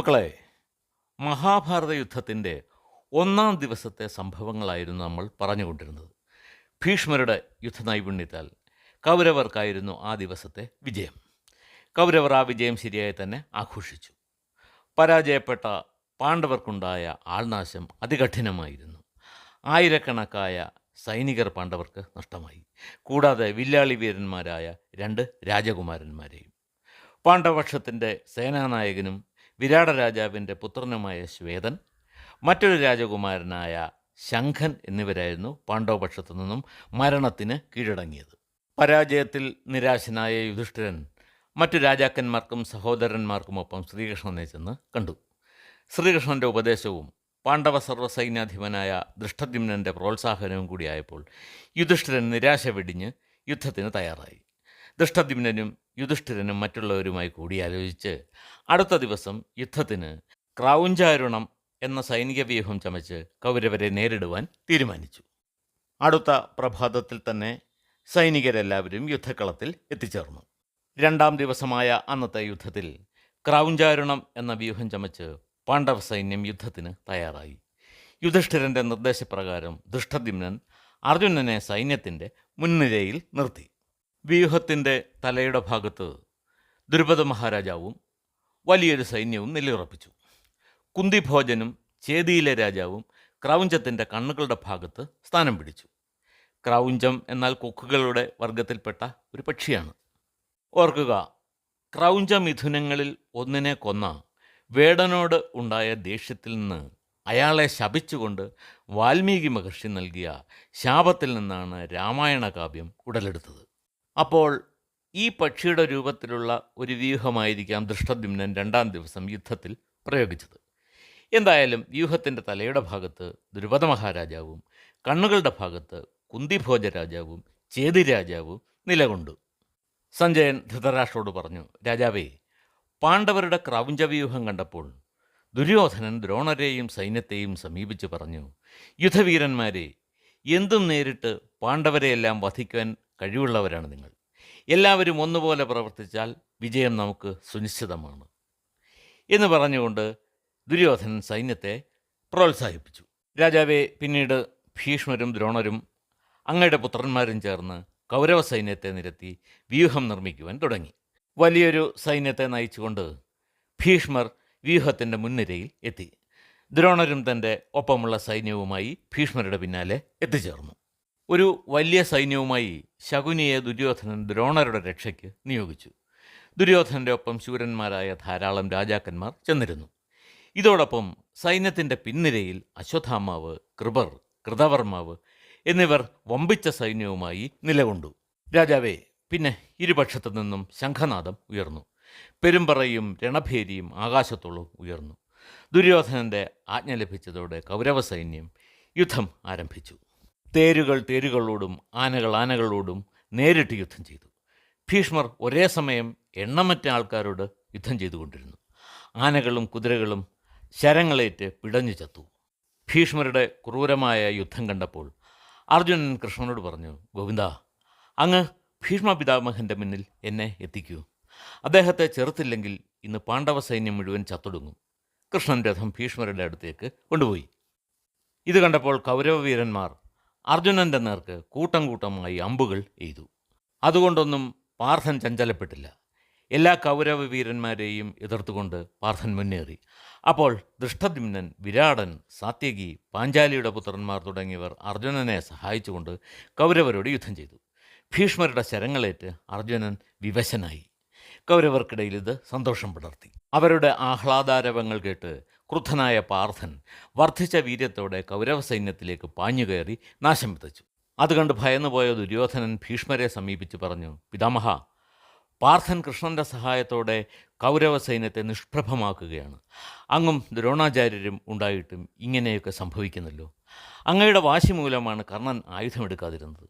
മക്കളെ മഹാഭാരത യുദ്ധത്തിന്റെ ഒന്നാം ദിവസത്തെ സംഭവങ്ങളായിരുന്നു നമ്മൾ പറഞ്ഞുകൊണ്ടിരുന്നത്. ഭീഷ്മരുടെ യുദ്ധനൈപുണ്യത്താൽ കൗരവർക്കായിരുന്നു ആ ദിവസത്തെ വിജയം. കൗരവർ ആ വിജയം ശരിയായി തന്നെ ആഘോഷിച്ചു. പരാജയപ്പെട്ട പാണ്ഡവർക്കുണ്ടായ ആൾനാശം അതികഠിനമായിരുന്നു. ആയിരക്കണക്കായ സൈനികർ പാണ്ഡവർക്ക് നഷ്ടമായി. കൂടാതെ വില്ലാളി വീരന്മാരായ രണ്ട് രാജകുമാരന്മാരെയും. പാണ്ഡവപക്ഷത്തിന്റെ സേനാനായകനും വിരാട രാജാവിന്റെ പുത്രനുമായ ശ്വേതൻ മറ്റൊരു രാജകുമാരനായ ശംഖൻ എന്നിവരായിരുന്നു പാണ്ഡവപക്ഷത്തു നിന്നും മരണത്തിന് കീഴടങ്ങിയത്. പരാജയത്തിൽ നിരാശനായ യുധിഷ്ഠിരൻ മറ്റു രാജാക്കന്മാർക്കും സഹോദരന്മാർക്കുമൊപ്പം ശ്രീകൃഷ്ണനെ ചെന്ന് കണ്ടു. ശ്രീകൃഷ്ണന്റെ ഉപദേശവും പാണ്ഡവ സർവസൈന്യാധിപനായ ദൃഷ്ടദ്യുമ്നന്റെ പ്രോത്സാഹനവും കൂടിയായപ്പോൾ യുധിഷ്ഠിരൻ നിരാശ വെടിഞ്ഞ് യുദ്ധത്തിന് തയ്യാറായി. ദൃഷ്ടദ്യുമ്നനും യുധിഷ്ഠിരനും മറ്റുള്ളവരുമായി കൂടിയാലോചിച്ച് അടുത്ത ദിവസം യുദ്ധത്തിന് ക്രൗഞ്ചാരുണം എന്ന സൈനിക വ്യൂഹം ചമച്ച് കൗരവരെ നേരിടുവാൻ തീരുമാനിച്ചു. അടുത്ത പ്രഭാതത്തിൽ തന്നെ സൈനികരെല്ലാവരും യുദ്ധക്കളത്തിൽ എത്തിച്ചേർന്നു. രണ്ടാം ദിവസമായ അന്നത്തെ യുദ്ധത്തിൽ ക്രൗഞ്ചാരുണം എന്ന വ്യൂഹം ചമച്ച് പാണ്ഡവ സൈന്യം യുദ്ധത്തിന് തയ്യാറായി. യുധിഷ്ഠിരന്റെ നിർദ്ദേശപ്രകാരം ദൃഷ്ടദ്യുമ്നൻ അർജുനനെ സൈന്യത്തിന്റെ മുൻനിരയിൽ നിർത്തി. വ്യൂഹത്തിന്റെ തലയുടെ ഭാഗത്ത് ദുരുപദ മഹാരാജാവും വലിയൊരു സൈന്യവും നിലയുറപ്പിച്ചു. കുന്തിഭോജനും ചേതിയിലെ രാജാവും ക്രൗഞ്ചത്തിന്റെ കണ്ണുകളുടെ ഭാഗത്ത് സ്ഥാനം പിടിച്ചു. ക്രൗഞ്ചം എന്നാൽ കൊക്കുകളുടെ വർഗത്തിൽപ്പെട്ട ഒരു പക്ഷിയാണ്. ഓർക്കുക ക്രൗഞ്ച മിഥുനങ്ങളിൽ ഒന്നിനെ കൊന്ന വേടനോട് ഉണ്ടായ ദേഷ്യത്തിൽ നിന്ന് അയാളെ ശപിച്ചുകൊണ്ട് വാൽമീകി മഹർഷി നൽകിയ ശാപത്തിൽ നിന്നാണ് രാമായണ കാവ്യം ഉടലെടുത്തത്. അപ്പോൾ ഈ പക്ഷിയുടെ രൂപത്തിലുള്ള ഒരു വ്യൂഹമായിരിക്കാം ദൃഷ്ടദ്യുമ്നൻ രണ്ടാം ദിവസം യുദ്ധത്തിൽ പ്രയോഗിച്ചത്. എന്തായാലും വ്യൂഹത്തിന്റെ തലയുടെ ഭാഗത്ത് ദ്രുപദ മഹാരാജാവും കണ്ണുകളുടെ ഭാഗത്ത് കുന്തിഭോജ രാജാവും ചേതി രാജാവും നിലകൊണ്ടു. സഞ്ജയൻ ധൃതരാഷ്ട്രോട് പറഞ്ഞു രാജാവേ പാണ്ഡവരുടെ ക്രൗഞ്ചവ്യൂഹം കണ്ടപ്പോൾ ദുര്യോധനൻ ദ്രോണരെയും സൈന്യത്തെയും സമീപിച്ച് പറഞ്ഞു യുദ്ധവീരന്മാരെ എന്തും നേരിട്ട് പാണ്ഡവരെയെല്ലാം വധിക്കുവാൻ കഴിവുള്ളവരാണ് നിങ്ങൾ. എല്ലാവരും ഒന്നുപോലെ പ്രവർത്തിച്ചാൽ വിജയം നമുക്ക് സുനിശ്ചിതമാണ്. എന്ന് പറഞ്ഞുകൊണ്ട് ദുര്യോധനൻ സൈന്യത്തെ പ്രോത്സാഹിപ്പിച്ചു. രാജാവെ പിന്നീട് ഭീഷ്മരും ദ്രോണരും അങ്ങയുടെ പുത്രന്മാരും ചേർന്ന് കൗരവ സൈന്യത്തെ നിരത്തി വ്യൂഹം നിർമ്മിക്കുവാൻ തുടങ്ങി. വലിയൊരു സൈന്യത്തെ നയിച്ചുകൊണ്ട് ഭീഷ്മർ വ്യൂഹത്തിന്റെ മുൻനിരയിൽ എത്തി. ദ്രോണരും തന്റെ ഒപ്പമുള്ള സൈന്യവുമായി ഭീഷ്മരുടെ പിന്നാലെ എത്തിച്ചേർന്നു. ഒരു വലിയ സൈന്യവുമായി ശകുനിയെ ദുര്യോധനൻ ദ്രോണരുടെ രക്ഷയ്ക്ക് നിയോഗിച്ചു. ദുര്യോധനന്റെ ഒപ്പം ശൂരന്മാരായ ധാരാളം രാജാക്കന്മാർ ചെന്നിരുന്നു. ഇതോടൊപ്പം സൈന്യത്തിന്റെ പിൻനിരയിൽ അശ്വത്ഥാമാവ് കൃപർ കൃതവർമാവ് എന്നിവർ വമ്പിച്ച സൈന്യവുമായി നിലകൊണ്ടു. രാജാവേ പിന്നെ ഇരുപക്ഷത്തു നിന്നും ശംഖനാദം ഉയർന്നു. പെരുമ്പറയും രണഭേരിയും ആകാശത്തോളം ഉയർന്നു. ദുര്യോധനന്റെ ആജ്ഞ ലഭിച്ചതോടെ കൗരവ സൈന്യം യുദ്ധം ആരംഭിച്ചു. തേരുകൾ തേരുകളോടും ആനകൾ ആനകളോടും നേരിട്ട് യുദ്ധം ചെയ്തു. ഭീഷ്മർ ഒരേ സമയം എണ്ണമറ്റ ആൾക്കാരോട് യുദ്ധം ചെയ്തുകൊണ്ടിരുന്നു. ആനകളും കുതിരകളും ശരങ്ങളേറ്റ് പിടഞ്ഞു ചത്തു. ഭീഷ്മരുടെ ക്രൂരമായ യുദ്ധം കണ്ടപ്പോൾ അർജുനൻ കൃഷ്ണനോട് പറഞ്ഞു ഗോവിന്ദ അങ്ങ് ഭീഷ്മ പിതാമഹന്റെ മുന്നിൽ എന്നെ എത്തിക്കൂ. അദ്ദേഹത്തെ ചെറുത്തില്ലെങ്കിൽ ഇന്ന് പാണ്ഡവ സൈന്യം മുഴുവൻ ചത്തൊടുങ്ങും. കൃഷ്ണൻ രഥം ഭീഷ്മരുടെ അടുത്തേക്ക് കൊണ്ടുപോയി. ഇത് കണ്ടപ്പോൾ കൗരവവീരന്മാർ അർജുനന്റെ നേർക്ക് കൂട്ടം കൂട്ടമായി അമ്പുകൾ എയ്തു. അതുകൊണ്ടൊന്നും പാർത്ഥൻ ചഞ്ചലപ്പെട്ടില്ല. എല്ലാ കൗരവ വീരന്മാരെയും എതിർത്തുകൊണ്ട് പാർത്ഥൻ മുന്നേറി. അപ്പോൾ ദൃഷ്ടദ്യുമ്നൻ വിരാടൻ സാത്യകി പാഞ്ചാലിയുടെ പുത്രന്മാർ തുടങ്ങിയവർ അർജുനനെ സഹായിച്ചുകൊണ്ട് കൗരവരോട് യുദ്ധം ചെയ്തു. ഭീഷ്മരുടെ ശരങ്ങളേറ്റ് അർജുനൻ വിവശനായി. കൗരവർക്കിടയിൽ ഇത് സന്തോഷം പുലർത്തി. അവരുടെ ആഹ്ലാദാരവങ്ങൾ കേട്ട് ക്രുദ്ധനായ പാർത്ഥൻ വർദ്ധിച്ച വീര്യത്തോടെ കൗരവസൈന്യത്തിലേക്ക് പാഞ്ഞുകയറി നാശം വിതച്ചു. അത് കണ്ട് ഭയന്നുപോയ ദുര്യോധനൻ ഭീഷ്മരെ സമീപിച്ച് പറഞ്ഞു പിതാമഹ പാർത്ഥൻ കൃഷ്ണന്റെ സഹായത്തോടെ കൗരവ സൈന്യത്തെ നിഷ്പ്രഭമാക്കുകയാണ്. അങ്ങും ദ്രോണാചാര്യരും ഉണ്ടായിട്ടും ഇങ്ങനെയൊക്കെ സംഭവിക്കുന്നല്ലോ അങ്ങയുടെ വാശി മൂലമാണ് കർണൻ ആയുധമെടുക്കാതിരുന്നത്.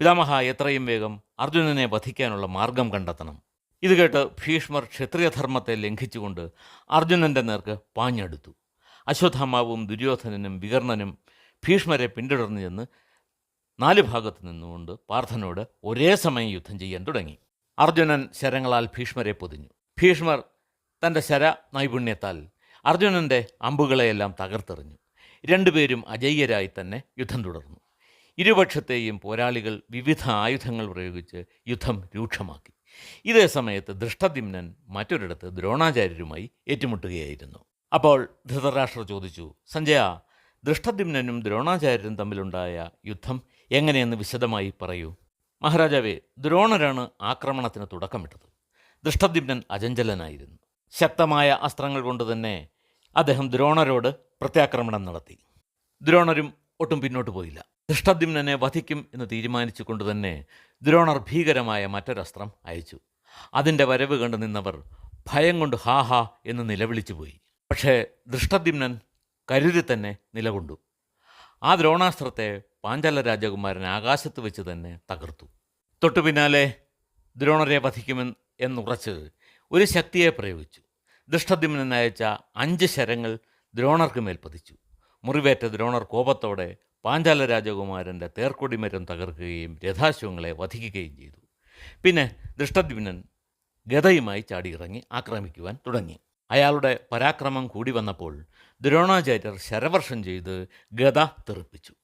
പിതാമഹ എത്രയും വേഗം അർജുനനെ വധിക്കാനുള്ള മാർഗം കണ്ടെത്തണം. ഇത് കേട്ട് ഭീഷ്മർ ക്ഷത്രിയധർമ്മത്തെ ലംഘിച്ചുകൊണ്ട് അർജുനന്റെ നേർക്ക് പാഞ്ഞെടുത്തു. അശ്വത്ഥാമാവും ദുര്യോധനനും വികർണനും ഭീഷ്മരെ പിന്തുടർന്നു ചെന്ന് നാല് ഭാഗത്ത് നിന്നുകൊണ്ട് പാർത്ഥനോട് ഒരേ സമയം യുദ്ധം ചെയ്യാൻ തുടങ്ങി. അർജുനൻ ശരങ്ങളാൽ ഭീഷ്മരെ പൊതിഞ്ഞു. ഭീഷ്മർ തന്റെ ശര നൈപുണ്യത്താൽ അർജുനന്റെ അമ്പുകളെയെല്ലാം തകർത്തെറിഞ്ഞു. രണ്ടുപേരും അജയ്യരായി തന്നെ യുദ്ധം തുടർന്നു. ഇരുപക്ഷത്തെയും പോരാളികൾ വിവിധ ആയുധങ്ങൾ പ്രയോഗിച്ച് യുദ്ധം രൂക്ഷമാക്കി. ഇതേ സമയത്ത് ദൃഷ്ടദിമ്നൻ മറ്റൊരിടത്ത് ദ്രോണാചാര്യരുമായി ഏറ്റുമുട്ടുകയായിരുന്നു. അപ്പോൾ ധൃതരാഷ്ട്രർ ചോദിച്ചു സഞ്ജയ ദൃഷ്ടദ്യുമ്നനും ദ്രോണാചാര്യരും തമ്മിലുണ്ടായ യുദ്ധം എങ്ങനെയെന്ന് വിശദമായി പറയൂ. മഹാരാജാവേ ദ്രോണരാണ് ആക്രമണത്തിന് തുടക്കമിട്ടത്. ദൃഷ്ടദിമ്നൻ അജഞ്ചലനായിരുന്നു ശക്തമായ അസ്ത്രങ്ങൾ കൊണ്ട് തന്നെ അദ്ദേഹം ദ്രോണരോട് പ്രത്യാക്രമണം നടത്തി. ദ്രോണരും ഒട്ടും പിന്നോട്ട് പോയില്ല. ദൃഷ്ടദ്യുമ്നനെ വധിക്കും എന്ന് തീരുമാനിച്ചുകൊണ്ട് തന്നെ ദ്രോണർ ഭീകരമായ മറ്റൊരസ്ത്രം അയച്ചു. അതിന്റെ വരവ് കണ്ടു നിന്നവർ ഭയം കൊണ്ട് ഹാ ഹാ എന്ന് നിലവിളിച്ചു പോയി. പക്ഷേ ദൃഷ്ടദ്യുമ്നൻ കരുതി തന്നെ നിലകൊണ്ടു. ആ ദ്രോണാസ്ത്രത്തെ പാഞ്ചാല രാജകുമാരൻ ആകാശത്ത് വെച്ച് തന്നെ തകർത്തു. തൊട്ടു പിന്നാലെ ദ്രോണരെ വധിക്കുമെന്ന് എന്നുറച്ച് ഒരു ശക്തിയെ പ്രയോഗിച്ചു. ദൃഷ്ടദ്യുമ്നൻ അയച്ച അഞ്ച് ശരങ്ങൾ ദ്രോണർക്ക് മേൽപ്പതിച്ചു. മുറിവേറ്റ ദ്രോണർ കോപത്തോടെ പാഞ്ചാല രാജകുമാരന്റെ തേർക്കൊടിമരം തകർക്കുകയും രഥാശ്വങ്ങളെ വധിക്കുകയും ചെയ്തു. പിന്നെ ദൃഷ്ടദ്യുമ്നൻ ഗതയുമായി ചാടിയിറങ്ങി ആക്രമിക്കുവാൻ തുടങ്ങി. അയാളുടെ പരാക്രമം കൂടി വന്നപ്പോൾ ദ്രോണാചാര്യർ ശരവർഷം ചെയ്ത് ഗത തെറിപ്പിച്ചു.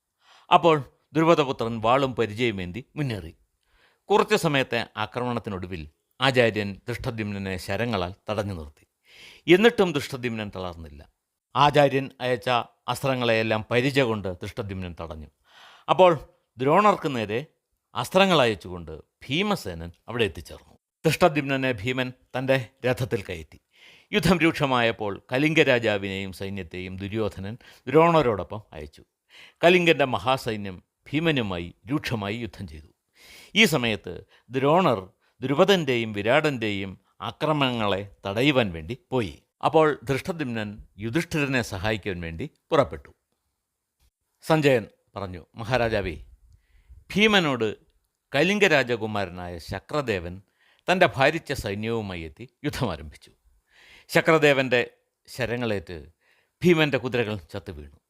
അപ്പോൾ ദ്രുപദപുത്രൻ വാളും പരിചയമേന്തി മുന്നേറി. കുറച്ച് സമയത്തെ ആക്രമണത്തിനൊടുവിൽ ആചാര്യൻ ദൃഷ്ടദ്യുമ്നനെ ശരങ്ങളാൽ തടഞ്ഞു നിർത്തി. എന്നിട്ടും ദൃഷ്ടദ്യുമ്നൻ തളർന്നില്ല. ആചാര്യൻ അയച്ച അസ്ത്രങ്ങളെയെല്ലാം പരിച കൊണ്ട് തടഞ്ഞു. അപ്പോൾ ദ്രോണർക്ക് നേരെ അസ്ത്രങ്ങൾ അയച്ചുകൊണ്ട് ഭീമസേനൻ അവിടെ എത്തിച്ചേർന്നു. ദൃഷ്ടദ്യുമ്നനെ ഭീമൻ തന്റെ രഥത്തിൽ കയറ്റി. യുദ്ധം രൂക്ഷമായപ്പോൾ കലിംഗ രാജാവിനെയും സൈന്യത്തെയും ദുര്യോധനൻ ദ്രോണരോടൊപ്പം അയച്ചു. കലിംഗന്റെ മഹാസൈന്യം ഭീമനുമായി രൂക്ഷമായി യുദ്ധം ചെയ്തു. ഈ സമയത്ത് ദ്രോണർ ദ്രുപദന്റെയും വിരാടന്റെയും ആക്രമണങ്ങളെ തടയുവാൻ വേണ്ടി പോയി. അപ്പോൾ ധൃഷ്ടദ്യുമ്നൻ യുധിഷ്ഠിരനെ സഹായിക്കാൻ വേണ്ടി പുറപ്പെട്ടു. സഞ്ജയൻ പറഞ്ഞു മഹാരാജാവേ ഭീമനോട് കലിംഗരാജകുമാരനായ ശക്രദേവൻ തന്റെ ഭാരിച്ച സൈന്യവുമായി എത്തി യുദ്ധം ആരംഭിച്ചു. ശക്രദേവന്റെ ശരങ്ങളേറ്റ് ഭീമന്റെ കുതിരകൾ ചത്തു വീണു.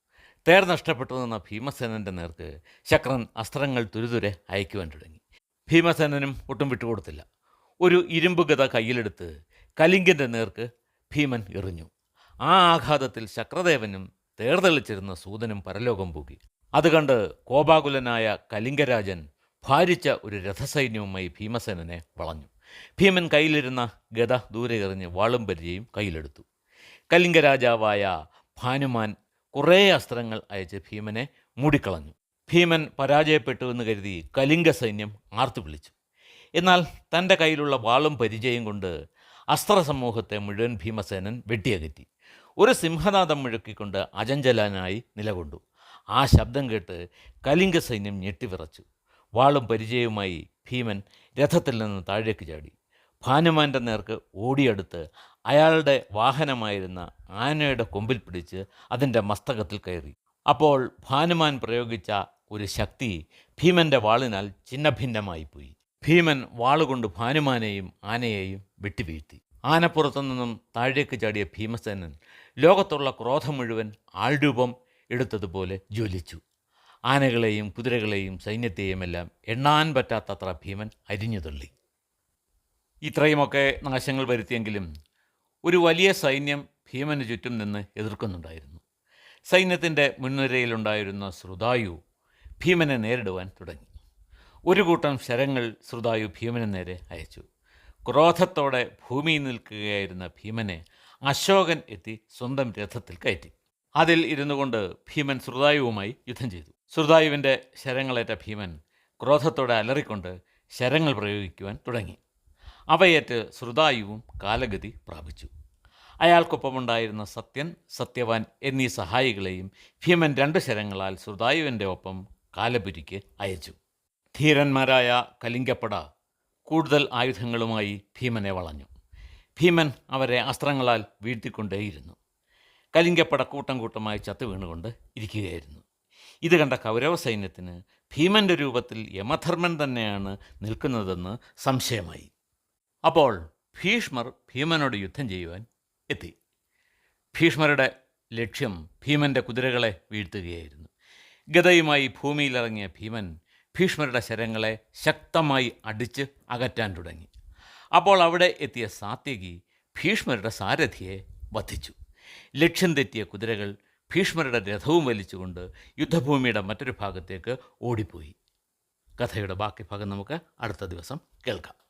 തേർ നഷ്ടപ്പെട്ടു നിന്ന ഭീമസേനന്റെ നേർക്ക് ശക്രൻ അസ്ത്രങ്ങൾ തുരുതുരെ അയക്കുവാൻ തുടങ്ങി. ഭീമസേനനും ഒട്ടും വിട്ടുകൊടുത്തില്ല. ഒരു ഇരുമ്പ് കയ്യിലെടുത്ത് കലിംഗന്റെ നേർക്ക് ഭീമൻ എറിഞ്ഞു. ആ ആഘാതത്തിൽ ശക്രദേവനും തേർതെളിച്ചിരുന്ന സൂതനും പരലോകം പോകി അത് കണ്ട് കോപാകുലനായ കലിംഗരാജൻ ഭാരിച്ച ഒരു രഥസൈന്യവുമായി ഭീമസേനനെ വളഞ്ഞു. ഭീമൻ കയ്യിലിരുന്ന ഗത ദൂരെ എറിഞ്ഞ് വാളും പരിചയും കയ്യിലെടുത്തു. കലിംഗരാജാവായ ഭാനുമാൻ കുറേ അസ്ത്രങ്ങൾ അയച്ച് ഭീമനെ മൂടിക്കളഞ്ഞു. ഭീമൻ പരാജയപ്പെട്ടു എന്ന് കരുതി കലിംഗ സൈന്യം ആർത്തു വിളിച്ചു എന്നാൽ തന്റെ കയ്യിലുള്ള വാളും പരിചയം കൊണ്ട് അസ്ത്രസമൂഹത്തെ മുഴുവൻ ഭീമസേനൻ വെട്ടിയകറ്റി. ഒരു സിംഹനാഥം മുഴക്കിക്കൊണ്ട് അജഞ്ചലനായി നിലകൊണ്ടു. ആ ശബ്ദം കേട്ട് കലിംഗ സൈന്യം ഞെട്ടിവിറച്ചു. വാളും പരിചയവുമായി ഭീമൻ രഥത്തിൽ നിന്ന് താഴേക്ക് ചാടി. ഭാനുമാന്റെ നേർക്ക് ഓടിയെടുത്ത് അയാളുടെ വാഹനമായിരുന്ന ആനയുടെ കൊമ്പിൽ പിടിച്ച് അതിന്റെ മസ്തകത്തിൽ കയറി. അപ്പോൾ ഭാനുമാൻ പ്രയോഗിച്ച ഒരു ശക്തി ഭീമന്റെ വാളിനാൽ ഛിന്നഭിന്നമായിപ്പോയി ഭീമൻ വാളുകൊണ്ട് ഭാനുമാനെയും ആനയെയും വെട്ടിവീഴ്ത്തി. ആനപ്പുറത്തു നിന്നും താഴേക്ക് ചാടിയ ഭീമസേനൻ ലോകത്തുള്ള ക്രോധം മുഴുവൻ ആൾരൂപം എടുത്തതുപോലെ ജ്വലിച്ചു. ആനകളെയും കുതിരകളെയും സൈന്യത്തെയും എല്ലാം എണ്ണാൻ പറ്റാത്തത്ര ഭീമൻ അരിഞ്ഞു തള്ളി. ഇത്രയുമൊക്കെ നാശങ്ങൾ വരുത്തിയെങ്കിലും ഒരു വലിയ സൈന്യം ഭീമന് ചുറ്റും നിന്ന് എതിർക്കുന്നുണ്ടായിരുന്നു. സൈന്യത്തിന്റെ മുൻനിരയിലുണ്ടായിരുന്ന ശ്രുതായു ഭീമനെ നേരിടുവാൻ തുടങ്ങി. ഒരു കൂട്ടം ശരങ്ങൾ ശ്രുതായു ഭീമന് നേരെ അയച്ചു. ക്രോധത്തോടെ ഭൂമിയിൽ നിൽക്കുകയായിരുന്ന ഭീമനെ അശോകൻ എത്തി സ്വന്തം രഥത്തിൽ കയറ്റി. അതിൽ ഇരുന്നു കൊണ്ട് ഭീമൻ ശ്രുതായുവുമായി യുദ്ധം ചെയ്തു. ശ്രുതായുവിന്റെ ശരങ്ങളേറ്റ ഭീമൻ ക്രോധത്തോടെ അലറിക്കൊണ്ട് ശരങ്ങൾ പ്രയോഗിക്കുവാൻ തുടങ്ങി. അവയേറ്റ് ശ്രുതായുവും കാലഗതി പ്രാപിച്ചു. അയാൾക്കൊപ്പമുണ്ടായിരുന്ന സത്യൻ സത്യവാൻ എന്നീ സഹായികളെയും ഭീമൻ രണ്ട് ശരങ്ങളാൽ ശ്രുതായുവിന്റെ ഒപ്പം കാലപുരിക്ക് അയച്ചു. ധീരന്മാരായ കലിംഗപ്പട കൂടുതൽ ആയുധങ്ങളുമായി ഭീമനെ വളഞ്ഞു. ഭീമൻ അവരെ അസ്ത്രങ്ങളാൽ വീഴ്ത്തിക്കൊണ്ടേയിരുന്നു. കലിംഗപ്പട കൂട്ടം കൂട്ടമായി ചത്തു വീണുകൊണ്ട് ഇരിക്കുകയായിരുന്നു. ഇത് കണ്ട കൗരവ സൈന്യത്തിന് ഭീമന്റെ രൂപത്തിൽ യമധർമ്മൻ തന്നെയാണ് നിൽക്കുന്നതെന്ന് സംശയമായി. അപ്പോൾ ഭീഷ്മർ ഭീമനോട് യുദ്ധം ചെയ്യുവാൻ എത്തി. ഭീഷ്മരുടെ ലക്ഷ്യം ഭീമന്റെ കുതിരകളെ വീഴ്ത്തുകയായിരുന്നു. ഗതയുമായി ഭൂമിയിലിറങ്ങിയ ഭീമൻ ഭീഷ്മരുടെ ശരങ്ങളെ ശക്തമായി അടിച്ച് അകറ്റാൻ തുടങ്ങി. അപ്പോൾ അവിടെ എത്തിയ സാത്യകി ഭീഷ്മരുടെ സാരഥിയെ വധിച്ചു. ലക്ഷ്യം തെറ്റിയ കുതിരകൾ ഭീഷ്മരുടെ രഥവും വലിച്ചുകൊണ്ട് യുദ്ധഭൂമിയുടെ മറ്റൊരു ഭാഗത്തേക്ക് ഓടിപ്പോയി. കഥയുടെ ബാക്കി ഭാഗം നമുക്ക് അടുത്ത ദിവസം കേൾക്കാം.